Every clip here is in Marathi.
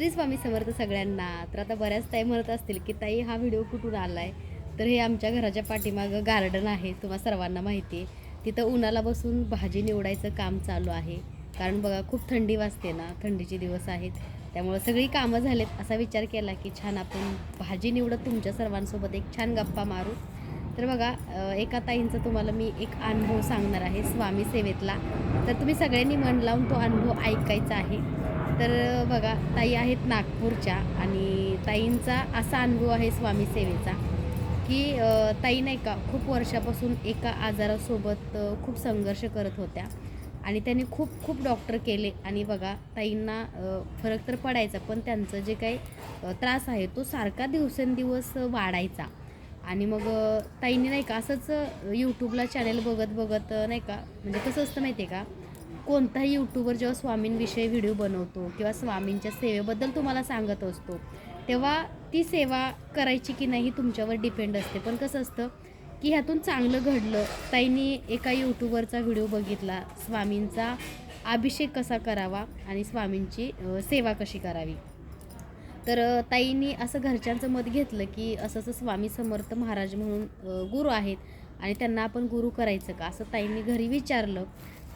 श्री स्वामी समर्थ सगळ्यांना. तर आता बऱ्याच ताई म्हणत असतील की ताई हा व्हिडिओ कुठून आला आहे तर हे आमच्या घराच्या पाठीमागं गार्डन आहे तुम्हाला सर्वांना माहिती आहे. तिथं उन्हाला बसून भाजी निवडायचं काम चालू आहे. कारण बघा खूप थंडी वाजते ना थंडीचे दिवस आहेत. त्यामुळं सगळी कामं झालेत. असा विचार केला की छान आपण भाजी निवडत तुमच्या सर्वांसोबत एक छान गप्पा मारू. तर बघा एका ताईंचा तुम्हाला मी एक अनुभव सांगणार आहे स्वामी सेवेतला. तर तुम्ही सगळ्यांनी मन लावून तो अनुभव ऐकायचा आहे. तर बघा ताई आहेत नागपूरच्या आणि ताईंचा असा अनुभव आहे स्वामी सेवेचा की ताई नाही का खूप वर्षापासून एका आजारासोबत खूप संघर्ष करत होत्या आणि त्यांनी खूप खूप डॉक्टर केले आणि बघा ताईंना फरक तर पडायचा पण त्यांचं जे काही त्रास आहे तो सारखा दिवसेंदिवस वाढायचा. आणि मग ताईंनी नाही का असंच यूट्यूबला चॅनेल बघत बघत नाही का म्हणजे कसं असतं माहिती आहे का कोणताही यूट्यूबर जेव्हा स्वामींविषयी व्हिडिओ बनवतो किंवा स्वामींच्या सेवेबद्दल तुम्हाला सांगत असतो तेव्हा ती सेवा करायची की नाही तुमच्यावर डिपेंड असते. पण कसं असतं की ह्यातून चांगलं घडलं ताईंनी एका यूट्यूबरचा व्हिडिओ बघितला स्वामींचा अभिषेक कसा करावा आणि स्वामींची सेवा कशी करावी. तर ताईंनी असं घरच्यांचं मत घेतलं की असं असं स्वामी समर्थ महाराज म्हणून गुरु आहेत आणि त्यांना आपण गुरु करायचं का? असं ताईंनी घरी विचारलं.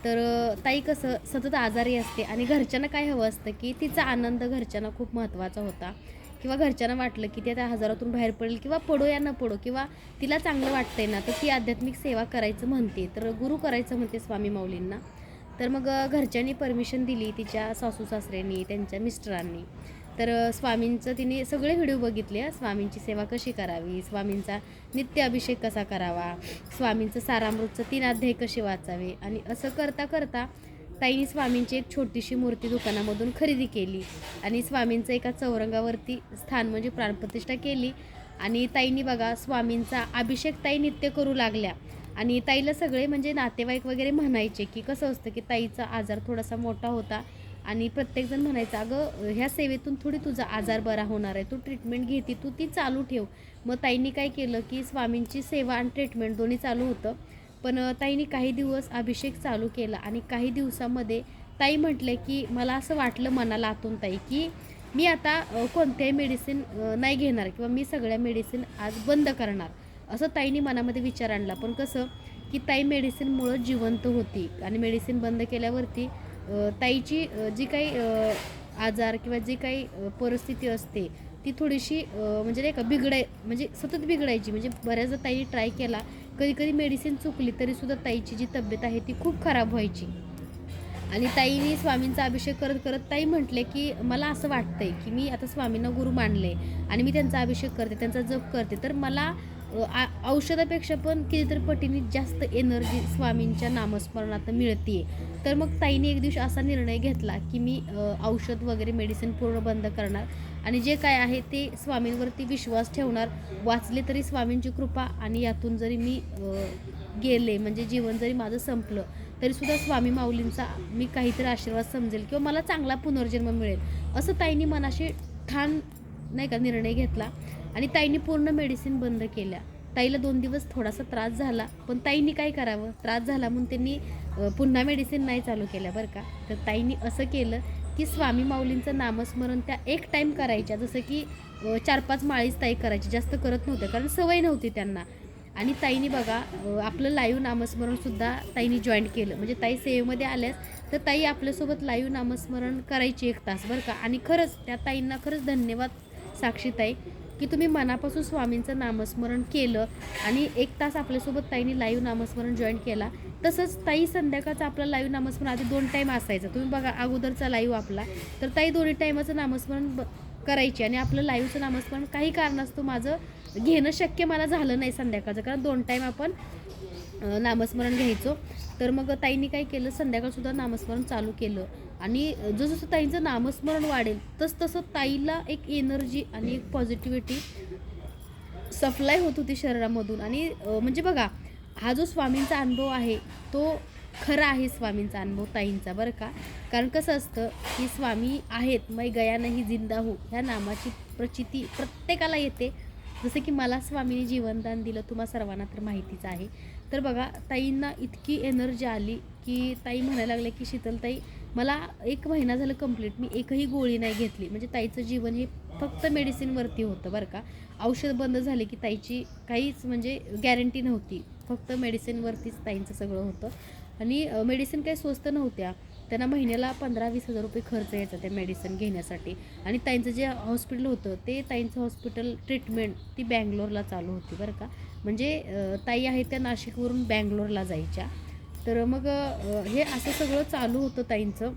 तर ताई कसं सतत आजारी असते आणि घरच्यांना काय हवं असतं की तिचा आनंद घरच्यांना खूप महत्त्वाचा होता. किंवा घरच्यांना वाटलं की त्या त्या हजारातून बाहेर पडेल किंवा पडो या न पडो किंवा तिला चांगलं वाटतंय ना तर ती आध्यात्मिक सेवा करायचं म्हणते. तर गुरु करायचं म्हणते स्वामी माऊलींना. तर मग घरच्यांनी परमिशन दिली तिच्या सासू सासऱ्यांनी त्यांच्या मिस्टरांनी. तर स्वामींचं तिने सगळे व्हिडिओ बघितले स्वामींची सेवा कशी करावी? स्वामींचा नित्य अभिषेक कसा करावा? स्वामींचं सारामृतचं तीन अध्याय कसे वाचावे? आणि असं करता करता ताईने स्वामींची एक छोटीशी मूर्ती दुकानामधून खरेदी केली. आणि स्वामींचं एका चौरंगावरती स्थान म्हणजे प्राणप्रतिष्ठा केली. आणि ताईंनी बघा स्वामींचा अभिषेक ताई नित्य करू लागल्या. आणि ताईला सगळे म्हणजे नातेवाईक वगैरे म्हणायचे की कसं असतं की ताईचा आजार थोडासा मोठा होता. आणि प्रत्येकजण म्हणायचं अगं ह्या सेवेतून थोडी तुझा आजार बरा होणार आहे. तू ट्रीटमेंट घेते तू ती चालू ठेव. मग ताईंनी काय केलं की स्वामींची सेवा आणि ट्रीटमेंट दोन्ही चालू होतं. पण ताईंनी काही दिवस अभिषेक चालू केला आणि काही दिवसामध्ये ताई म्हटले की मला असं वाटलं मनाला आतून ताई की मी आता कोणत्याही मेडिसिन नाही घेणार किंवा मी सगळ्या मेडिसिन आज बंद करणार. असं ताईंनी मनामध्ये विचार आणला. पण कसं की ताई मेडिसिनमुळं जिवंत होती आणि मेडिसिन बंद केल्यावरती ताईची जी काही आजार किंवा जी काही परिस्थिती असते ती थोडीशी म्हणजे नाही का बिघडाय म्हणजे सतत बिघडायची. म्हणजे बऱ्याचदा ताईने ट्राय केला कधी कधी मेडिसिन चुकली तरीसुद्धा ताईची जी तब्येत आहे ती खूप खराब व्हायची. आणि ताईने स्वामींचा अभिषेक करत करत ताई म्हटले की मला असं वाटतंय की मी आता स्वामींना गुरु मानले आणि मी त्यांचा अभिषेक करते त्यांचा जप करते तर मला औषधापेक्षा पण कितीतरी पटीने जास्त एनर्जी स्वामींच्या नामस्मरणात मिळते तर मग ताईने एक दिवशी असा निर्णय घेतला की मी औषध वगैरे मेडिसिन पूर्ण बंद करणार आणि जे काय आहे ते स्वामींवरती विश्वास ठेवणार. वाचले तरी स्वामींची कृपा आणि यातून जरी मी गेले म्हणजे जीवन जरी माझं संपलं तरीसुद्धा स्वामी माऊलींचा मी काहीतरी आशीर्वाद समजेल किंवा मला चांगला पुनर्जन्म मिळेल असं ताईंनी मनाशी ठाण नाही का निर्णय घेतला. आणि ताईंनी पूर्ण मेडिसिन बंद केल्या. ताईला दोन दिवस थोडासा त्रास झाला पण ताईंनी काय करावं? त्रास झाला म्हणून त्यांनी पुन्हा मेडिसिन नाही चालू केल्या बरं का. तर ताईंनी असं केलं की स्वामी माऊलींचं नामस्मरण त्या एक टाईम करायच्या. जसं की चार पाच माळीच ताई करायची. जास्त करत नव्हत्या कारण सवय नव्हती त्यांना. आणि ताईनी बघा आपलं लाईव्ह नामस्मरणसुद्धा ताईनी जॉईन केलं. म्हणजे ताई सेवेमध्ये आल्यास तर ताई आपल्यासोबत लाईव्ह नामस्मरण करायची एक तास बरं का. आणि खरंच त्या ताईंना खरंच धन्यवाद साक्षीताई की तुम्ही मनापासून स्वामींचं नामस्मरण केलं आणि एक तास आपल्यासोबत ताईने लाईव्ह नामस्मरण जॉईन केला. तसंच ताई संध्याकाळचं आपला लाईव्ह नामस्मरण आधी दोन टाईम असायचा. तुम्ही बघा अगोदरचा लाईव्ह आपला. तर ताई दोन्ही टाईमाचं नामस्मरण ब करायची आणि आपलं लाईव्हचं नामस्मरण काही कारणास्तव माझं घेणं शक्य मला झालं नाही संध्याकाळचं. कारण दोन टाईम आपण नामस्मरण घ्यायचो. तर मग ताईंनी काय केलं? संध्याकाळसुद्धा नामस्मरण चालू केलं. आणि जसं ताईंचं नामस्मरण वाढेल तस तसं ताईला एक एनर्जी आणि एक पॉझिटिव्हिटी सप्लाय होत होती शरीरामधून. आणि म्हणजे बघा हा जो स्वामींचा अनुभव आहे तो खरा आहे स्वामींचा अनुभव ताईंचा बरं का? कारण कसं असतं की स्वामी आहेत मै गया नाही जिंदा हो ह्या नामाची प्रचिती प्रत्येकाला येते. जसं की मला स्वामीने जीवनदान दिलं तुम्हा सर्वांना तर माहितीच आहे. तर बघा ताईंना इतकी एनर्जी आली की ताई म्हणायला लागल्या की शीतलताई मला एक महिना झालं कंप्लीट मी एकही गोळी नाही घेतली. म्हणजे ताईचं जीवन हे फक्त मेडिसिनवरती होतं बरं का. औषध बंद झाले की ताईची काहीच म्हणजे गॅरंटी नव्हती. फक्त मेडिसिनवरतीच ताईंचं सगळं होतं. आणि मेडिसिन काही स्वस्त नव्हत्या. त्यांना महिन्याला पंधरा वीस हजार रुपये खर्च यायचा त्या मेडिसिन घेण्यासाठी. आणि ताईंचं जे हॉस्पिटल होतं ते ताईंचं हॉस्पिटल ट्रीटमेंट ती बँगलोरला चालू होती बरं का. म्हणजे ताई आहेत त्या नाशिकवरून बँगलोरला जायच्या. तर मग हे असं सगळं चालू होतं ताईंचं.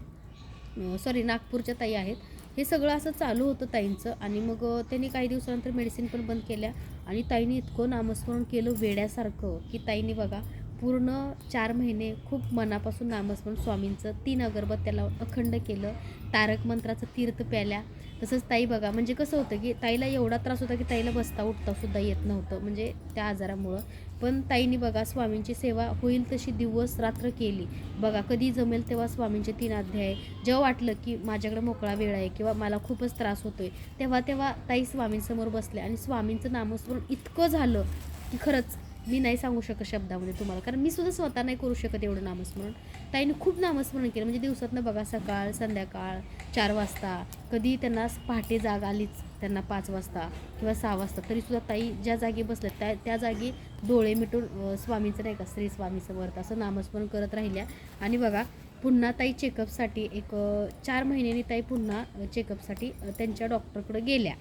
सॉरी नागपूरच्या ताई आहेत. हे सगळं असं चालू होतं ताईंचं आणि मग त्यांनी काही दिवसानंतर मेडिसिन पण बंद केल्या. आणि ताईने इतकं नामस्मरण केलं वेड्यासारखं की ताईने बघा पूर्ण चार महिने खूप मनापासून नामस्मरण स्वामींचं तीन अगरबत्त्याला अखंड केलं तारक मंत्राचं तीर्थ प्याल्या. तसंच ताई बघा म्हणजे कसं होतं की ताईला एवढा त्रास होता की ताईला बसता उठता सुद्धा येत नव्हतं म्हणजे त्या आजारामुळं. पण ताईने बघा स्वामींची सेवा होईल तशी दिवस रात्र केली. बघा कधी जमेल तेव्हा स्वामींचे तीन अध्याय. जेव्हा वाटलं की माझ्याकडे मोकळा वेळ आहे किंवा मला खूपच त्रास होतोय तेव्हा तेव्हा ताई स्वामींसमोर बसल्या आणि स्वामींचं नामस्मरण इतकं झालं की खरंच मी नाही सांगू शकत शब्दामध्ये तुम्हाला. कारण मी सुद्धा स्वतः नाही करू शकत एवढं नामस्मरण. ताईने खूप नामस्मरण केलं. म्हणजे दिवसातनं बघा सकाळ संध्याकाळ चार वाजता. कधी त्यांना पहाटे जाग आलीच त्यांना पाच वाजता किंवा सहा वाजता. तरीसुद्धा ताई ज्या जागी बसल्या त्या त्या जागी डोळे मिटून स्वामीचं स्वामींचं नाही का श्री स्वामीचं समर्थ असं नामस्मरण करत राहिल्या. आणि बघा पुन्हा ताई चेकअपसाठी एक चार महिन्यांनी ताई पुन्हा चेकअपसाठी त्यांच्या डॉक्टरकडे गेल्या.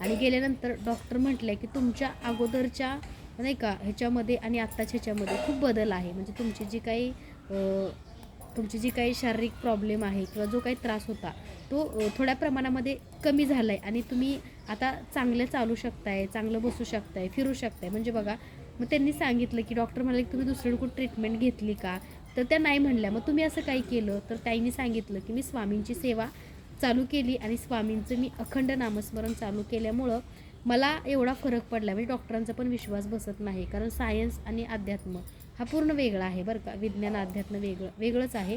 आणि गेल्यानंतर डॉक्टर म्हटले की तुमच्या अगोदरच्या नाही का ह्याच्यामध्ये आणि आत्ताच्या ह्याच्यामध्ये खूप बदल आहे. म्हणजे तुमची जी काही तुमची जी काही शारीरिक प्रॉब्लेम आहे किंवा जो काही त्रास होता तो थोड्या प्रमाणामध्ये कमी झाला आहे आणि तुम्ही आता चांगलं चालू शकताय चांगलं बसू शकताय फिरू शकताय. म्हणजे बघा मग त्यांनी सांगितलं की डॉक्टर म्हणाले की तुम्ही दुसरीकडे ट्रीटमेंट घेतली का? तर त्या नाही म्हणल्या. मग तुम्ही असं काही केलं? तर ताईंनी सांगितलं की मी स्वामींची सेवा चालू केली आणि स्वामींचं मी अखंड नामस्मरण चालू केल्यामुळं मला एवढा फरक पडला म्हणजे डॉक्टरांचा पण विश्वास बसत नाही कारण सायन्स आणि अध्यात्म हा पूर्ण वेगळा आहे बरं का. विज्ञान अध्यात्म वेगळं वेगळंच आहे.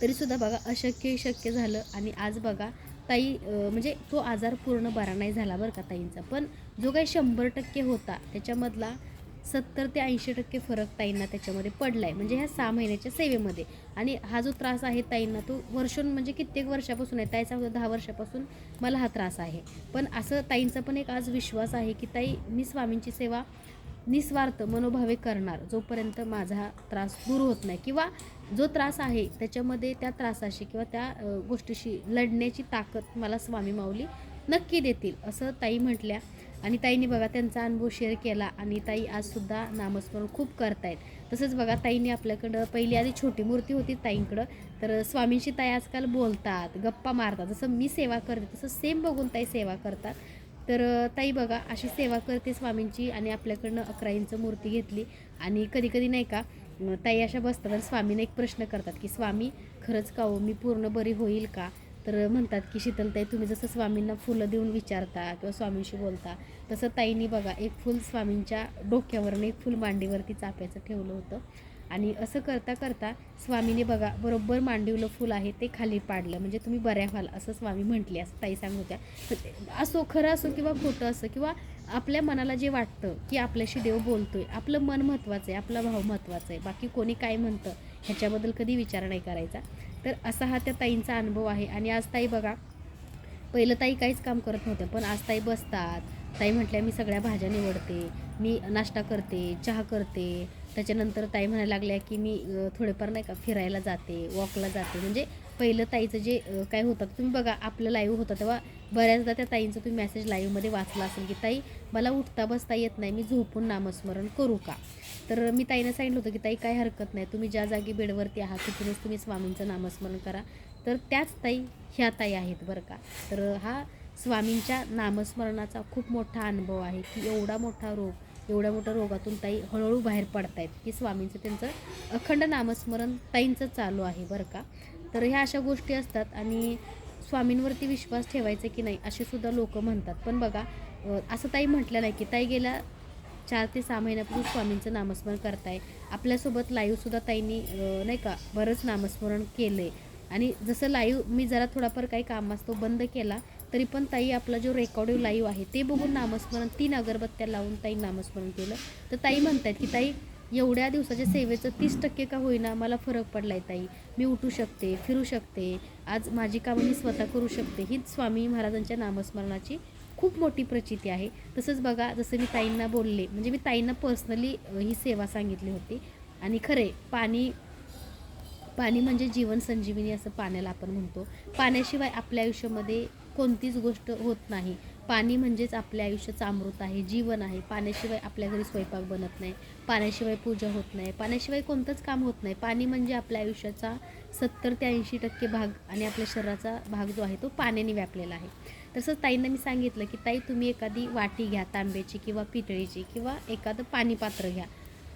तरीसुद्धा बघा अशक्य शक्य झालं आणि आज बघा ताई म्हणजे तो आजार पूर्ण बरा नाही झाला बरं का ताईंचा. पण जो काही शंभर टक्के होता त्याच्यामधला सत्तर ते ऐंशी टक्के फरक ताईंना त्याच्यामध्ये पडला आहे म्हणजे ह्या सहा महिन्याच्या सेवेमध्ये. आणि हा जो त्रास आहे ताईंना तो वर्षून म्हणजे कित्येक वर्षापासून आहे. ताईचा दहा वर्षापासून मला हा त्रास आहे. पण असं ताईंचा पण एक आज विश्वास आहे की ताई मी स्वामींची सेवा निस्वार्थ मनोभावे करणार जोपर्यंत माझा त्रास दूर होत नाही. किंवा जो त्रास आहे त्याच्यामध्ये त्या त्रासाशी किंवा त्या गोष्टीशी लढण्याची ताकद मला स्वामी माऊली नक्की देतील असं ताई म्हटल्या आणि ताईंनी बघा त्यांचा अनुभव शेअर केला आणि ताई आजसुद्धा नामस्मरण खूप करतायत. तसंच बघा ताईंनी आपल्याकडं पहिली आधी छोटी मूर्ती होती ताईंकडं. तर स्वामींशी ताई आजकाल बोलतात गप्पा मारतात. जसं मी सेवा करते तसं सेम बघून ताई सेवा करतात. तर ताई बघा अशी सेवा करते स्वामींची आणि आपल्याकडनं अकरा इंच मूर्ती घेतली. आणि कधी कधी नाही का ताई अशा बसतात आणि स्वामीने एक प्रश्न करतात की स्वामी खरंच का हो? मी पूर्ण बरी होईल का? तर म्हणतात की शीतलताई तुम्ही जसं स्वामींना फुलं देऊन विचारता किंवा स्वामींशी बोलता तसं ताईंनी बघा एक फुल स्वामींच्या डोक्यावरनं एक फुल मांडीवरती चाप्याचं ठेवलं होतं. आणि असं करता करता स्वामीने बघा बरोबर मांडीवलं फुल आहे ते खाली पाडलं. म्हणजे तुम्ही बऱ्या व्हाल असं स्वामी म्हटले असं ताई सांगत होत्या तर असो खरं असो किंवा खोटं असो किंवा आपल्या मनाला जे वाटतं की आपल्याशी देव बोलतोय आपलं मन महत्त्वाचं आहे आपला भाव महत्त्वाचा आहे. बाकी कोणी काय म्हणतं ह्याच्याबद्दल कधी विचार नाही करायचा. तर असा हा त्या ताईंचा अनुभव आहे. आणि आज ताई बघा पहिलं ताई काहीच काम करत नव्हत्या पण आज ताई बसतात. ताई म्हटल्या मी सगळ्या भाज्या निवडते मी नाश्ता करते चहा करते. त्याच्यानंतर ताई म्हणायला लागल्या की मी थोडेफार नाही का फिरायला जाते वॉकला जाते. म्हणजे पहिलं ताईचं जे काय होतं तुम्ही बघा आपलं लाईव्ह होतं तेव्हा बऱ्याचदा त्या ताईंचं तुम्ही मेसेज लाईव्हमध्ये वाचला असेल की ताई मला उठता बसता येत नाही मी झोपून नामस्मरण करू का? तर मी ताईनं सांगितलं होतं की ताई काय हरकत नाही. तुम्ही ज्या जागी बेडवरती आहात तिथूनच तुम्ही स्वामींचं नामस्मरण करा. तर त्याच ताई ह्या ताई आहेत बरं का. तर हा स्वामींच्या नामस्मरणाचा खूप मोठा अनुभव आहे की एवढा मोठा रोग एवढ्या मोठ्या रोगातून ताई हळूहळू बाहेर पडतायत की स्वामींचं त्यांचं अखंड नामस्मरण ताईंचं चालू आहे बरं का. तर ह्या अशा गोष्टी असतात आणि स्वामींवरती विश्वास ठेवायचा की नाही असे सुद्धा लोक म्हणतात. पण बघा असं ताई म्हटलं नाही की ताई गेल्या चार ते सहा महिन्यापासून स्वामींचं नामस्मरण करताय. आपल्यासोबत लाईव्हसुद्धा ताईंनी नाही का बरंच नामस्मरण केलं आहे आणि जसं लाईव्ह मी जरा थोडाफार काही काम असतो बंद केला तरी पण ताई आपला जो रेकॉर्डिंग लाईव्ह आहे ते बघून नामस्मरण तीन अगरबत्त्या लावून ताई नामस्मरण केलं. तर ताई म्हणतात की ताई एवढ्या दिवसाच्या सेवेचं तीस टक्के का होईना? मला फरक पडला आहे ताई. मी उठू शकते फिरू शकते. आज माझी कामं मी स्वतः करू शकते. हीच स्वामी महाराजांच्या नामस्मरणाची खूप मोठी प्रचिती आहे. तसंच बघा जसं मी ताईंना बोलले म्हणजे मी ताईंना पर्सनली ही सेवा सांगितली होती. आणि खरे पाणी पाणी म्हणजे जीवन संजीवनी असं पाण्याला आपण म्हणतो. पाण्याशिवाय आपल्या आयुष्यामध्ये कोणतीच गोष्ट होत नाही. पाणी म्हणजेच आपल्या आयुष्याचं अमृत आहे जीवन आहे. पाण्याशिवाय आपल्या घरी स्वयंपाक बनत नाही. पाण्याशिवाय पूजा होत नाही. पाण्याशिवाय कोणतंच काम होत नाही. पाणी म्हणजे आपल्या आयुष्याचा सत्तर ते ऐंशी टक्के भाग आणि आपल्या शरीराचा भाग जो आहे तो पाण्याने व्यापलेला आहे. तसंच ताईंना मी सांगितलं की ताई तुम्ही एखादी वाटी घ्या तांब्याची किंवा पितळीची किंवा एखादं पाणीपात्र घ्या.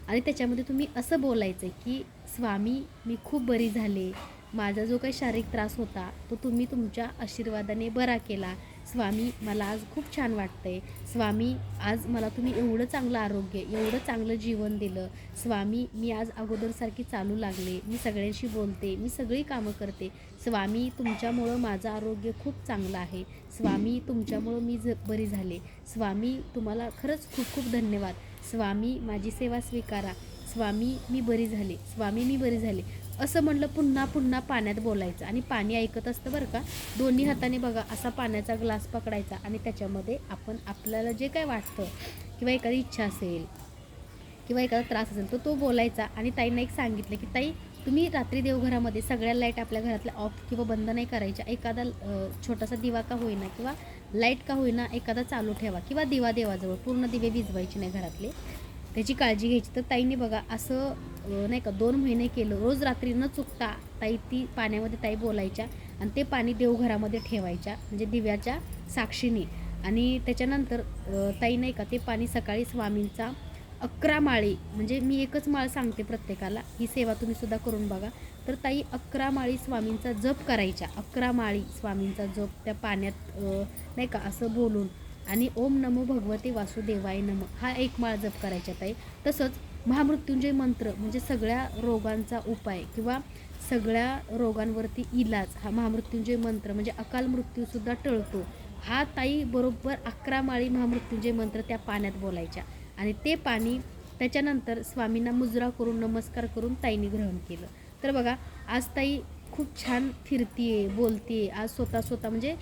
आणि त्याच्यामध्ये तुम्ही असं बोलायचं की स्वामी मी खूप बरी झाले. माझा जो काही शारीरिक त्रास होता तो तुम्ही तुमच्या आशीर्वादाने बरा केला. स्वामी मला आज खूप छान वाटतंय. स्वामी आज मला तुम्ही एवढं चांगलं आरोग्य एवढं चांगलं जीवन दिलं. स्वामी मी आज अगोदरसारखी चालू लागले. मी सगळ्यांशी बोलते. मी सगळी कामं करते. स्वामी तुमच्यामुळं माझं आरोग्य खूप चांगलं आहे. स्वामी तुमच्यामुळं मी ज बरी झाले. स्वामी तुम्हाला खरंच खूप खूप धन्यवाद. स्वामी माझी सेवा स्वीकारा. स्वामी मी बरी झाले. स्वामी मी बरी झाले. असं म्हणलं पुन्हा पुन्हा पाण्यात बोलायचं आणि पाणी ऐकत असतं बरं का? दोन्ही हाताने बघा असा पाण्याचा ग्लास पकडायचा आणि त्याच्यामध्ये आपण आपल्याला जे काय वाटतं किंवा एखादी इच्छा असेल किंवा एखादा त्रास असेल तर तो बोलायचा आणि ताईंना एक सांगितलं की ताई तुम्ही रात्री देवघरामध्ये सगळ्या लाइट आपल्या घरातल्या ऑफ किंवा बंद नाही करायच्या. एखादा छोटासा दिवा का होईना किंवा लाइट का होईना एखादा चालू ठेवा किंवा दिवा देवाजवळ पूर्ण दिवे विजवायचे नाही घरातले. त्याची काळजी घ्यायची. तर ताईने बघा असं नाही का दोन महिने केलं. रोज रात्री न चुकता ताई ती पाण्यामध्ये ताई बोलायच्या आणि ते पाणी देवघरामध्ये ठेवायच्या म्हणजे दिव्याच्या साक्षीने. आणि त्याच्यानंतर ताई नाही का ते पाणी सकाळी स्वामींचा अकरा माळी म्हणजे मी एकच माळ सांगते प्रत्येकाला ही सेवा तुम्ही सुद्धा करून बघा. तर ताई अकरा माळी स्वामींचा जप करायच्या. अकरा माळी स्वामींचा जप त्या पाण्यात नाही का असं बोलून. आणि ओम नमो भगवते वासुदेवाय नम हा एक माळ जप करायच्या ताई. तसंच महामृत्युंजय मंत्र म्हणजे सगळ्या रोगांचा उपाय किंवा सगळ्या रोगांवरती इलाज हा महामृत्युंजय मंत्र म्हणजे अकाल मृत्यूसुद्धा टळतो. हा ताई बरोबर अकरा माळी महामृत्युंजय मंत्र त्या पाण्यात बोलायच्या. आणि ते पाणी त्याच्यानंतर स्वामींना मुजरा करून नमस्कार करून ताईने ग्रहण केलं. तर बघा आज ताई खूप छान फिरतीये बोलतीये. आज स्वतः स्वतः म्हणजे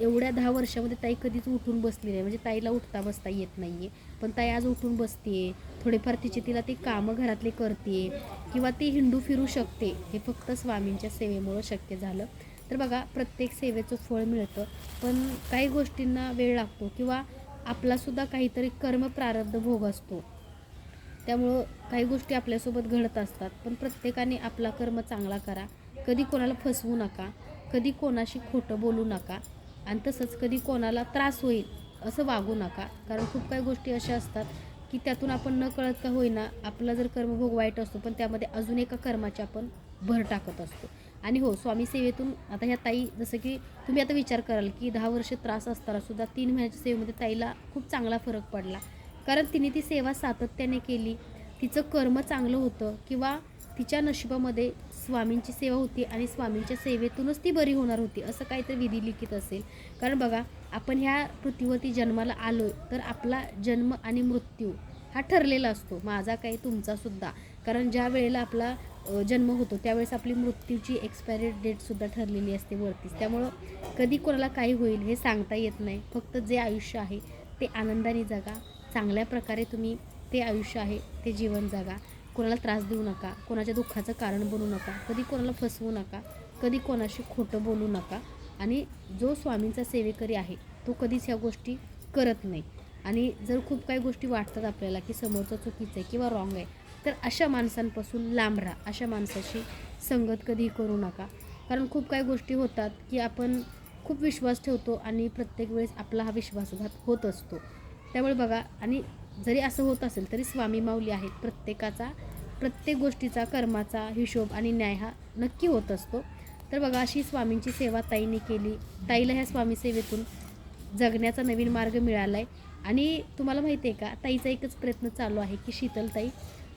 एवढ्या दहा वर्षामध्ये ताई कधीच उठून बसली नाही. म्हणजे ताईला उठता बसता येत नाही आहे पण ताई आज उठून बसते थोडेफार तिचे तिला ती कामं घरातले करते किंवा ती हिंडू फिरू शकते. हे फक्त स्वामींच्या सेवेमुळं शक्य झालं. तर बघा प्रत्येक सेवेचं फळ मिळतं. पण काही गोष्टींना वेळ लागतो. किंवा आपलासुद्धा काहीतरी कर्म प्रारब्ध भोग असतो. त्यामुळं काही गोष्टी आपल्यासोबत घडत असतात. पण प्रत्येकाने आपला कर्म चांगला करा. कधी कोणाला फसवू नका. कधी कोणाशी खोटं बोलू नका. आणि तसंच कधी कोणाला त्रास होईल असं वागू नका. कारण खूप काही गोष्टी अशा असतात की त्यातून आपण न कळत का होईना आपला जर कर्मभोग वाईट असतो पण त्यामध्ये अजून एका कर्माची आपण भर टाकत असतो. आणि हो स्वामी सेवेतून आता ह्या ताई जसं की तुम्ही आता विचार कराल की दहा वर्ष त्रास असताना सुद्धा तीन महिन्याच्या सेवेमध्ये ताईला खूप चांगला फरक पडला. कारण तिने ती सेवा सातत्याने केली. तिचं कर्म चांगलं होतं किंवा तिच्या नशिबामध्ये स्वामींची सेवा होती आणि स्वामींच्या सेवेतूनच ती बरी होणार होती असं काहीतरी विधी लिखित असेल. कारण बघा आपण ह्या पृथ्वीवरती जन्माला आलो तर आपला जन्म आणि मृत्यू हा ठरलेला असतो. माझा काही तुमचासुद्धा कारण ज्या वेळेला आपला जन्म होतो त्यावेळेस आपली मृत्यूची एक्सपायरी डेटसुद्धा ठरलेली असते वरतीच. त्यामुळं कधी कोणाला काही होईल हे सांगता येत नाही. फक्त जे आयुष्य आहे ते आनंदाने जगा. चांगल्या प्रकारे तुम्ही ते आयुष्य आहे ते जीवन जगा. कोणाला त्रास देऊ नका कोणाच्या दुःखाचं कारण बनू नका कधी कोणाला फसवू नका कधी कोणाशी खोटं बोलू नका. आणि जो स्वामींचा सेवेकरी आहे तो कधीच ह्या गोष्टी करत नाही. आणि जर खूप काही गोष्टी वाटतात आपल्याला की समोरचं चुकीचं आहे किंवा रॉंग आहे तर अशा माणसांपासून लांब राहा. अशा माणसाशी संगत कधी करू नका. कारण खूप काही गोष्टी होतात की आपण खूप विश्वास ठेवतो आणि प्रत्येक वेळेस आपला हा विश्वासघात होत असतो. त्यामुळे बघा आणि जरी असं होत असेल तरी स्वामी माऊली आहेत. प्रत्येकाचा प्रत्येक गोष्टीचा कर्माचा हिशोब आणि न्याय हा नक्की होत असतो. तर बघा अशी स्वामींची सेवा ताईने केली. ताईला ह्या स्वामी सेवेतून जगण्याचा नवीन मार्ग मिळाला आहे आणि तुम्हाला माहिती आहे का ताईचा एकच प्रयत्न चालू आहे की शीतलताई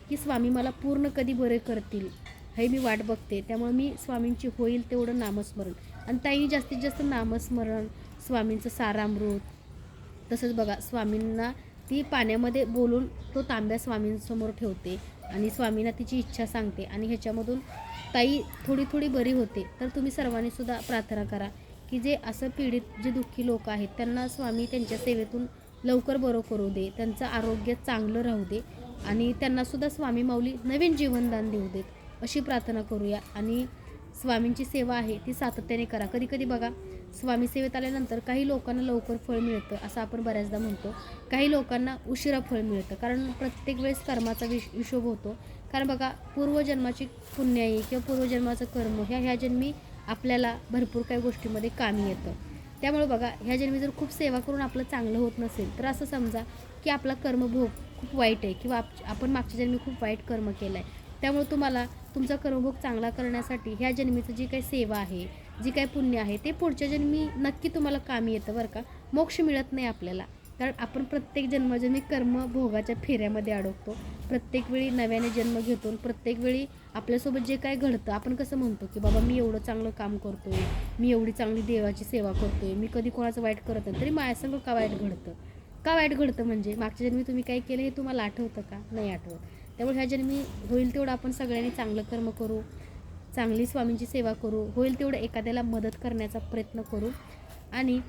की स्वामी मला पूर्ण कधी बरे करतील हे मी वाट बघते. त्यामुळे मी स्वामींची होईल तेवढं नामस्मरण. आणि ताई जास्तीत जास्त नामस्मरण स्वामींचं सारामृत. तसंच बघा स्वामींना ती पाण्यामध्ये बोलून तो तांब्या स्वामींसमोर ठेवते आणि स्वामींना तिची इच्छा सांगते आणि ह्याच्यामधून ताई थोडी थोडी बरी होते. तर तुम्ही सर्वांनी सुद्धा प्रार्थना करा की जे असं पीडित जे दुःखी लोक आहेत त्यांना स्वामी त्यांच्या सेवेतून लवकर बरं करू दे. त्यांचं आरोग्य चांगलं राहू दे. आणि त्यांनासुद्धा स्वामी माऊली नवीन जीवनदान देऊ देत अशी प्रार्थना करूया. आणि स्वामींची सेवा आहे ती सातत्याने करा. कधी कधी बघा स्वामी सेवेत आल्यानंतर काही लोकांना लवकर फळ मिळतं असं आपण बऱ्याचदा म्हणतो. काही लोकांना उशिरा फळ मिळतं कारण प्रत्येक वेळेस कर्माचा विश हिशोब होतो. कारण बघा पूर्वजन्माची पुण्याई किंवा पूर्वजन्माचं कर्म ह्या ह्या जन्मी आपल्याला भरपूर काही गोष्टीमध्ये कामी येतं. त्यामुळे बघा ह्या जन्मी जर खूप सेवा करून आपलं चांगलं होत नसेल तर असं समजा की आपला कर्मभोग खूप वाईट आहे किंवा आप आपण मागच्या जन्मी खूप वाईट कर्म केलं आहे त्यामुळे तुम्हाला तुमचा कर्मभोग चांगला करण्यासाठी ह्या जन्मीचं जी काही सेवा आहे जी काही पुण्य आहे ते पुढच्या जन्मी नक्की तुम्हाला कामी येतं बरं का. मोक्ष मिळत नाही आपल्याला. कारण आपण प्रत्येक जन्मजन्मी कर्म भोगाच्या फेऱ्यामध्ये अडकतो. प्रत्येक वेळी नव्याने जन्म घेतो आणि प्रत्येक वेळी आपल्यासोबत जे काय घडतं आपण कसं म्हणतो की बाबा मी एवढं चांगलं काम करतोय मी एवढी चांगली देवाची सेवा करतोय मी कधी कोणाचं वाईट करत नाही तरी माझ्यासंग का वाईट घडतं? का वाईट घडतं म्हणजे? मागच्या जन्मी तुम्ही काय केलं हे तुम्हाला आठवतं का? नाही आठवत. त्यामुळे ह्या जन्मी होईल तेवढं आपण सगळ्यांनी चांगलं कर्म करू चांगली स्वामींची सेवा करू होईल तेवढं एखाद्याला मदत करण्याचा प्रयत्न करू आणि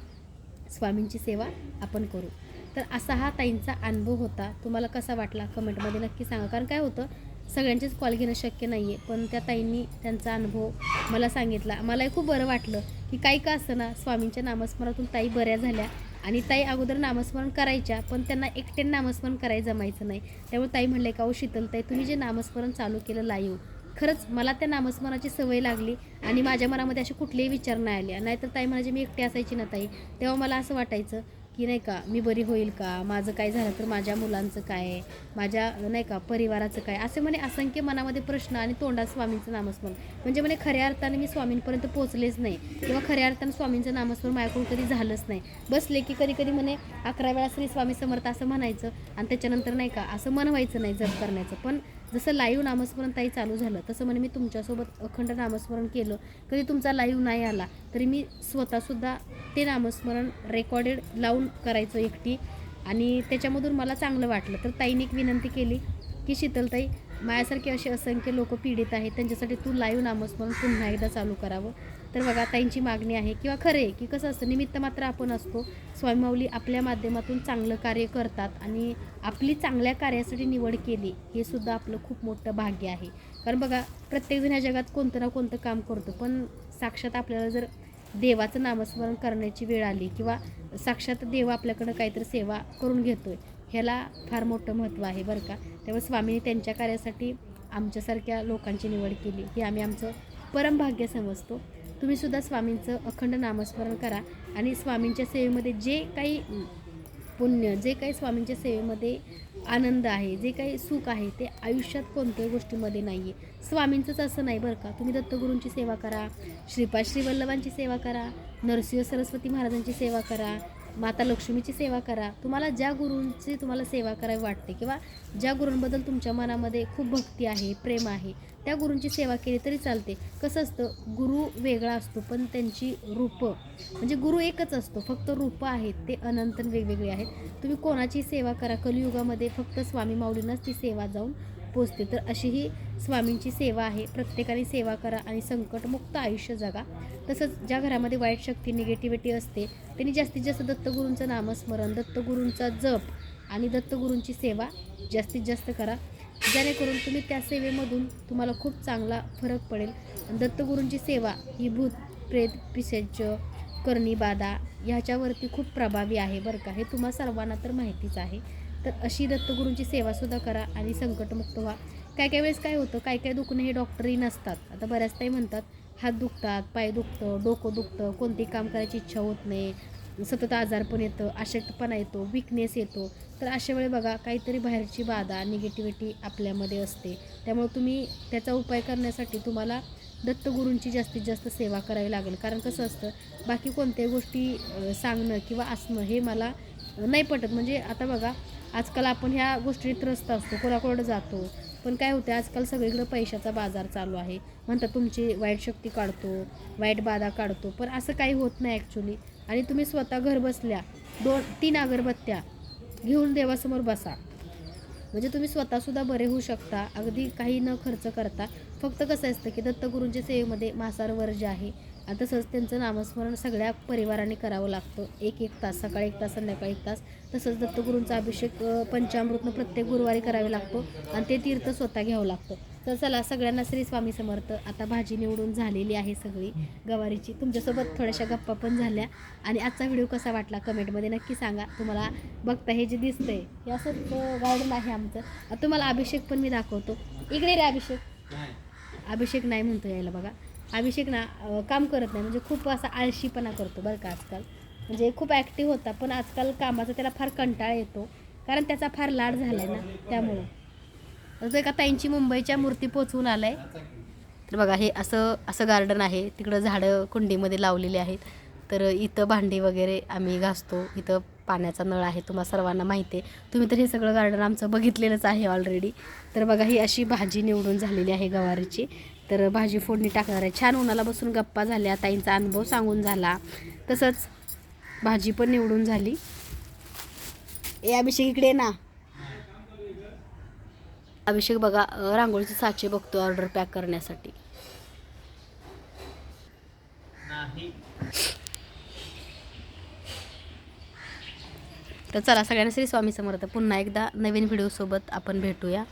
स्वामींची सेवा आपण करू. तर असा हा ताईंचा अनुभव होता. तुम्हाला कसा वाटला? कमेंटमध्ये नक्की सांगा. कारण काय होतं सगळ्यांचेच कॉल घेणं शक्य नाही आहे पण त्या ताईंनी त्यांचा अनुभव मला सांगितला. मलाही खूप बरं वाटलं की काही का असं ना स्वामींच्या नामस्मरणातून ताई बऱ्या झाल्या. आणि ताई अगोदर नामस्मरण करायच्या पण त्यांना एकट्याने नामस्मरण करायला जमायचं नाही. त्यामुळे ताई म्हणले का ओ शीतल ताई तुम्ही जे नामस्मरण चालू केलं लाईव्ह खरंच मला त्या नामस्मरणाची सवय लागली आणि माझ्या मनामध्ये असे कुठलेही विचार नाही आले. नाहीतर ताई म्हणजे मी एकटी असायची ना ताई. तेव्हा मला असं वाटायचं की नाही का मी बरी होईल का माझं काय झालं तर माझ्या मुलांचं काय माझ्या नाही का परिवाराचं काय असे म्हणे असंख्य मनामध्ये प्रश्न आणि तोंडात स्वामींचं नामस्मरण. म्हणजे म्हणे खऱ्या अर्थाने मी स्वामींपर्यंत पोचलेच नाही. किंवा खऱ्या अर्थाने स्वामींचं नामस्मरण माझ्याकडून कधी झालंच नाही. बसले की कधी कधी म्हणे अकरा वेळा श्री स्वामी समर्थ असं म्हणायचं आणि त्याच्यानंतर नाही का असं मन व्हायचं नाही जप करण्याचं. पण जसं लाईव्ह नामस्मरण ताई चालू झालं तसं म्हणे मी तुमच्यासोबत अखंड नामस्मरण केलं. कधी तुमचा लाईव्ह नाही आला तरी मी स्वतःसुद्धा ते नामस्मरण रेकॉर्डेड लावून करायचं एकटी. आणि त्याच्यामधून मला चांगलं वाटलं. तर ताईने एक विनंती केली की शीतलताई माझ्यासारखे असे असंख्य लोक पीडित आहेत त्यांच्यासाठी तू लाईव्ह नामस्मरण पुन्हा एकदा चालू करावं. तर बघा ताईंची मागणी आहे किंवा खरे की कसं असतं निमित्त मात्र आपण असतो. स्वयंमाऊली आपल्या माध्यमातून चांगलं कार्य करतात आणि आपली चांगल्या कार्यासाठी निवड केली हे सुद्धा आपलं खूप मोठं भाग्य आहे. कारण बघा प्रत्येकजण ह्या जगात कोणतं ना कोणतं काम करतो पण साक्षात आपल्याला जर देवाचं नामस्मरण करण्याची वेळ आली किंवा साक्षात देव आपल्याकडं काहीतरी सेवा करून घेतोय ह्याला फार मोठं महत्त्व आहे बरं का. त्यामुळे स्वामीने त्यांच्या कार्यासाठी आमच्यासारख्या लोकांची निवड केली. हे आम्ही आमचं परमभाग्य समजतो. तुम्हीसुद्धा स्वामींचं अखंड नामस्मरण करा आणि स्वामींच्या सेवेमध्ये जे काही पुण्य जे काही स्वामींच्या सेवेमध्ये आनंद आहे जे काही सुख आहे ते आयुष्यात कोणत्याही गोष्टीमध्ये नाही आहे स्वामींचंच असं नाही बरं का. तुम्ही दत्तगुरूंची सेवा करा श्रीपाद श्रीवल्लभांची सेवा करा नरसिंह सरस्वती महाराजांची सेवा करा माता लक्ष्मीची सेवा करा. तुम्हाला ज्या गुरूंची तुम्हाला सेवा करावी वाटते किंवा ज्या गुरूंबद्दल तुमच्या मनामध्ये खूप भक्ती आहे प्रेम आहे त्या गुरूंची सेवा केली तरी चालते. कसं असतं गुरु वेगळा असतो पण त्यांची रूपं म्हणजे गुरु एकच असतो. फक्त रूपं आहेत ते अनंतन वेगवेगळे आहेत. तुम्ही कोणाची सेवा करा. कलियुगामध्ये फक्त स्वामी माऊलींनाच ती सेवा जाऊन पोचते. तर अशी ही स्वामींची सेवा आहे. प्रत्येकाने सेवा करा आणि संकटमुक्त आयुष्य जगा. तसंच ज्या घरामध्ये वाईट शक्ती निगेटिव्हिटी असते त्यांनी जास्तीत जास्त दत्तगुरूंचं नामस्मरण दत्तगुरूंचा जप आणि दत्तगुरूंची सेवा जास्तीत जास्त करा. जेणेकरून तुम्ही त्या सेवेमधून तुम्हाला खूप चांगला फरक पडेल. दत्तगुरूंची सेवा ही भूत प्रेत पिसेच करणी बाधा ह्याच्यावरती खूप प्रभावी आहे बरं का. हे तुम्हा सर्वांना तर माहितीच आहे. तर अशी दत्तगुरूंची सेवासुद्धा करा आणि संकटमुक्त व्हा. काय काय वेळेस काय होतं? काय काय दुखणं हे डॉक्टरही नसतात. आता बऱ्याच काही म्हणतात हात दुखतात पाय दुखतं डोकं दुखतं कोणतेही काम करायची इच्छा होत नाही सतत आजारपण येतं अशक्तपणा येतो विकनेस येतो. तर अशा वेळी बघा काहीतरी बाहेरची बाधा निगेटिव्हिटी आपल्यामध्ये असते. त्यामुळे तुम्ही त्याचा उपाय करण्यासाठी तुम्हाला दत्तगुरूंची जास्तीत जास्त सेवा करावी लागेल. कारण कसं असतं बाकी कोणत्याही गोष्टी सांगणं किंवा असणं हे मला नाही पटत. म्हणजे आता बघा आजकाल आपण ह्या गोष्टी त्रस्त असतो कोणाकोणाकडे जातो. पण काय होतं आजकाल सगळीकडे पैशाचा बाजार चालू आहे. म्हणतात तुमची वाईट शक्ती काढतो वाईट बाधा काढतो पण असं काही होत नाही ॲक्च्युली आणि तुम्ही स्वतः घर बसल्या दोन तीन अगरबत्त्या घेऊन देवासमोर बसा. म्हणजे तुम्ही स्वतःसुद्धा बरे होऊ शकता. अगदी काही न खर्च करता. फक्त कसं असतं की दत्तगुरूंच्या सेवेमध्ये मासार वर्ज आहे. तसंच त्यांचं नामस्मरण सगळ्या परिवाराने करावं लागतं. एक एक तास सकाळी एक तास संध्याकाळी एक तास. तसंच दत्तगुरूंचा अभिषेक पंचामृतनं प्रत्येक गुरुवारी करावे लागतो आणि ते तीर्थ स्वतः घ्यावं लागतं. तर चला सगळ्यांना श्री स्वामी समर्थ. आता भाजी निवडून झालेली आहे सगळी गवारीची. तुमच्यासोबत थोड्याशा गप्पा पण झाल्या. आणि आजचा व्हिडिओ कसा वाटला कमेंटमध्ये नक्की सांगा. तुम्हाला बघता हे जे दिसतंय हे असंच गार्डन आहे आमचं. तुम्हाला अभिषेक पण मी दाखवतो. इकडे रे अभिषेक. अभिषेक नाही म्हणतो यायला बघा. अभिषेक ना काम करत नाही. म्हणजे खूप असा आळशीपणा करतो बरं का आजकाल. म्हणजे खूप ॲक्टिव्ह होता पण आजकाल कामाचा त्याला फार कंटाळा येतो. कारण त्याचा फार लाड झाला आहे ना त्यामुळं. असं का एका ताईंची मुंबईच्या मूर्ती पोचवून आलाय. तर बघा हे असं असं गार्डन आहे. तिकडं झाडं कुंडीमध्ये लावलेली आहेत. तर इथं भांडी वगैरे आम्ही घासतो. इथं पाण्याचा नळ आहे तुम्हाला सर्वांना माहिती आहे. तुम्ही तर हे सगळं गार्डन आमचं बघितलेलंच आहे ऑलरेडी तर बघा ही अशी भाजी निवडून झालेली आहे गवारीची. तर भाजी फोडणी टाकणार आहे. छान उन्हाला बसून गप्पा झाल्या. ताईंचा अनुभव सांगून झाला. तसंच भाजी पण निवडून झाली. ए अभिषेक इकडे ना. अभिषेक बघा रांगोळीचे साचे बघतो ऑर्डर पॅक करण्यासाठी. तर चला सगळ्यांना श्री स्वामी समर्थ. पुन्हा एकदा नवीन व्हिडिओसोबत आपण भेटूया.